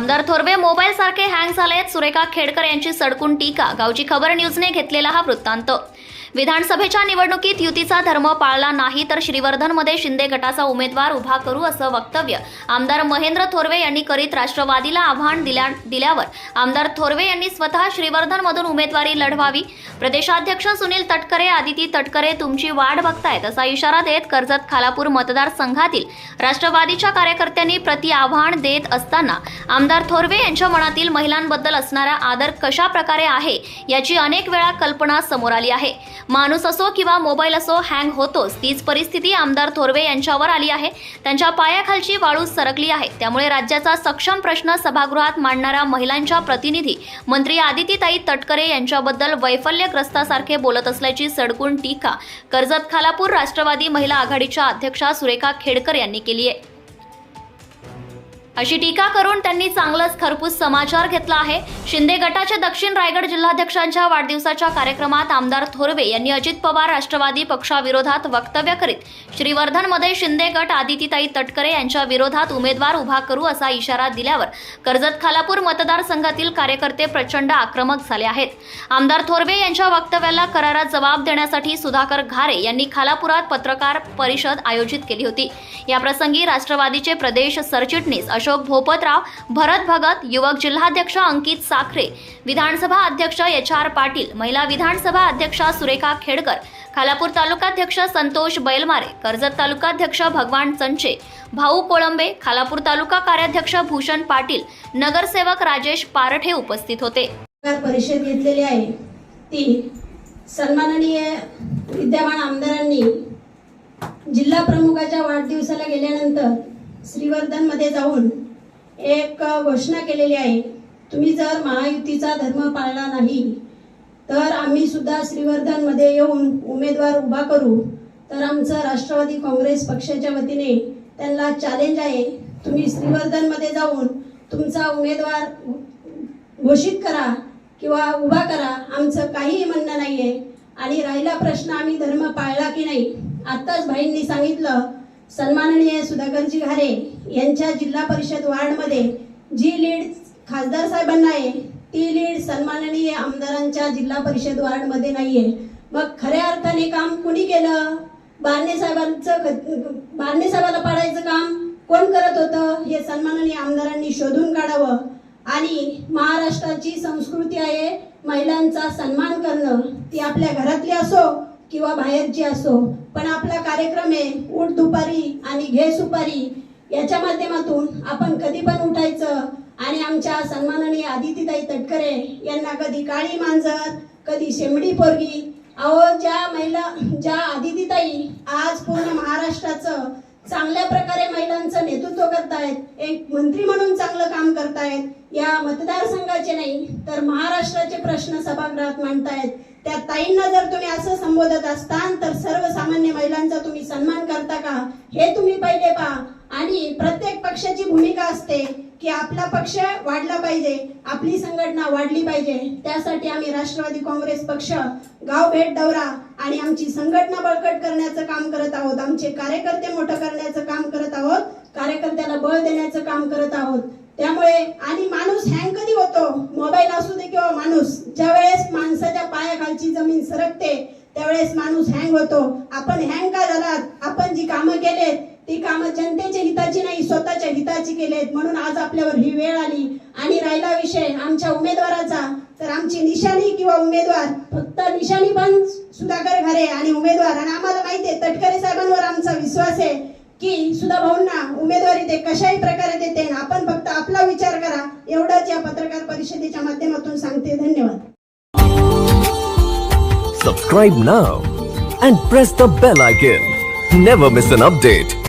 आमदार थोरवे मोबाईल सारखे हँग झालेत. सुरेखा खेडकर यांची सडकून टीका. गावची खबर न्यूजने घेतलेला हा वृत्तांत. विधानसभेच्या निवडणुकीत युतीचा धर्म पाळला नाही तर श्रीवर्धनमध्ये शिंदे गटाचा उमेदवार उभा करू असं वक्तव्य. आमदार महेंद्र थोरवे यांनी करीत राष्ट्रवादीला आव्हान दिल्या दिल्यावर आमदार थोरवे यांनी स्वतः श्रीवर्धनमधून उमेदवारी लढवावी. प्रदेशाध्यक्ष सुनील तटकरे आदिती तटकरे तुमची वाट बघतायत असा इशारा देत कर्जत खालापूर मतदारसंघातील राष्ट्रवादीच्या कार्यकर्त्यांनी प्रति आव्हान देत असताना आमदार थोरवे यांच्या मनातील महिलांबद्दल असणारा आदर कशा प्रकारे आहे याची अनेक वेळा कल्पना समोर आली आहे. माणूस असो किंवा मोबाईल असो हँग होतोच. तीच परिस्थिती आमदार थोरवे यांच्यावर आली आहे. त्यांच्या पायाखालची वाळू सरकली आहे. त्यामुळे राज्याचा सक्षम प्रश्न सभागृहात मांडणाऱ्या महिलांच्या प्रतिनिधी मंत्री आदितीताई तटकरे यांच्याबद्दल वैफल्यग्रस्तासारखे बोलत असल्याची सडकून टीका कर्जत खालापूर राष्ट्रवादी महिला आघाडीच्या अध्यक्षा सुरेखा खेडकर यांनी केली आहे. अशी टीका करून त्यांनी चांगलंच खरपूस समाचार घेतला आहे. शिंदे गटाच्या दक्षिण रायगड जिल्हाध्यक्षांच्या वाढदिवसाच्या कार्यक्रमात आमदार थोरवे यांनी अजित पवार राष्ट्रवादी पक्षाविरोधात वक्तव्य करीत श्रीवर्धनमध्ये शिंदे गट आदितीताई तटकरे यांच्या विरोधात उमेदवार उभा करू असा इशारा दिल्यावर कर्जत खालापूर मतदारसंघातील कार्यकर्ते प्रचंड आक्रमक झाले आहेत. आमदार थोरवे यांच्या वक्तव्याला करारात जबाब देण्यासाठी सुधाकर घारे यांनी खालापुरात पत्रकार परिषद आयोजित केली होती. याप्रसंगी राष्ट्रवादीचे प्रदेश सरचिटणीस अशोक भोपतराव भरत भगत युवक जिल्हाध्यक्ष अंकित साखरे विधानसभा अध्यक्ष एच आर पाटील महिला विधानसभा अध्यक्षा सुरेखा खेडकर खालापूर तालुकाध्यक्ष संतोष बैलमारे कर्जत तालुकाध्यक्ष भगवान चंचे भाऊ कोळंबे खालापूर तालुका कार्याध्यक्ष भूषण पाटील नगरसेवक राजेश पारठे उपस्थित होते. परिषद घेतलेली आहे. ती सन्माननीय विद्यमान आमदारांनी जिल्हा प्रमुखाच्या वाढदिवसाला गेल्यानंतर श्रीवर्धनमध्ये जाऊन एक घोषणा केलेली आहे तुम्ही जर महायुतीचा धर्म पाळला नाही तर आम्ही सुद्धा श्रीवर्धनमध्ये येऊन उमेदवार उभा करू. तर आमचं राष्ट्रवादी काँग्रेस पक्षाच्या वतीने त्यांना चॅलेंज आहे. तुम्ही श्रीवर्धनमध्ये जाऊन तुमचा उमेदवार घोषित करा किंवा उभा करा आमचं काहीही म्हणणं नाही आहे आणि राहिला प्रश्न आम्ही धर्म पाळला की नाही? आत्ताच भाईंनी सांगितलं सन्माननीय सुधाकरजी घारे यांच्या जिल्हा परिषद वार्डमध्ये जी लीड खासदार साहेबांना आहे ती लीड सन्माननीय आमदारांच्या जिल्हा परिषद वार्डमध्ये नाही आहे मग खऱ्या अर्थाने काम कुणी केलं? बारणे साहेबांचं बारणे साहेबाला पाडायचं काम कोण करत होतं? हे सन्माननीय आमदारांनी शोधून काढावं. आणि महाराष्ट्राची संस्कृती आहे महिलांचा सन्मान करणं ती आपल्या घरातली असो किंवा बाहेरची असो पण आपला कार्यक्रम आहे उठ दुपारी आणि घे सुपारी याच्या माध्यमातून आपण कधी पण उठायचं आणि आमच्या सन्माननीय आदितीताई तटकरे यांना कधी काळी मांजर कधी शेमडी पोरगी अहो ज्या महिला ज्या आदितीताई आज पूर्ण महाराष्ट्राचं चांगल्या प्रकारे महिलांचं नेतृत्व करतायत एक मंत्री म्हणून चांगलं काम करतायत. या मतदारसंघाचे नाही तर महाराष्ट्राचे प्रश्न सभागृहात मांडतायत. त्या ताईंना जर तुम्ही असं संबोधत असताल तर सर्वसामान्य महिलांचा तुम्ही सन्मान करता का? हे तुम्ही पहिले पहा. आणि प्रत्येक पक्षाची भूमिका असते. की आपला पक्ष वाढला पाहिजे आपली संघटना वाढली पाहिजे. त्यासाठी आम्ही राष्ट्रवादी काँग्रेस पक्ष गाव भेट दौरा आणि आमची संघटना बळकट करण्याचं काम करत आहोत. आमचे कार्यकर्ते मोठं करण्याचं काम करत आहोत. कार्यकर्त्याला बळ देण्याचं काम करत आहोत. त्यामुळे आणि माणूस हँग कधी होतो? मोबाईल असू दे किंवा माणूस ज्या वेळेस माणसाच्या पायाखालची जमीन सरकते त्यावेळेस माणूस हँग होतो. आपण हँग का झालात? आपण जी कामं केलेत ती कामं जनतेच्या हिताची नाही स्वतःच्या हिताची केलेत म्हणून आज आपल्यावर ही वेळ आली. आणि राहिला विषय आमच्या उमेदवाराचा. तर आमची निशाणी किंवा उमेदवार फक्त निशाणी पण सुधाकर घरे आणि उमेदवार. आणि आम्हाला माहिती आहे तटकरे साहेबांवर आमचा विश्वास आहे की सुधा भाऊंना उमेदवारी ते कशाही प्रकारे देते. आपण फक्त आपला विचार करा. एवढाच या पत्रकार परिषदेच्या माध्यमातून सांगते. धन्यवाद. Subscribe now and press the bell icon never miss an update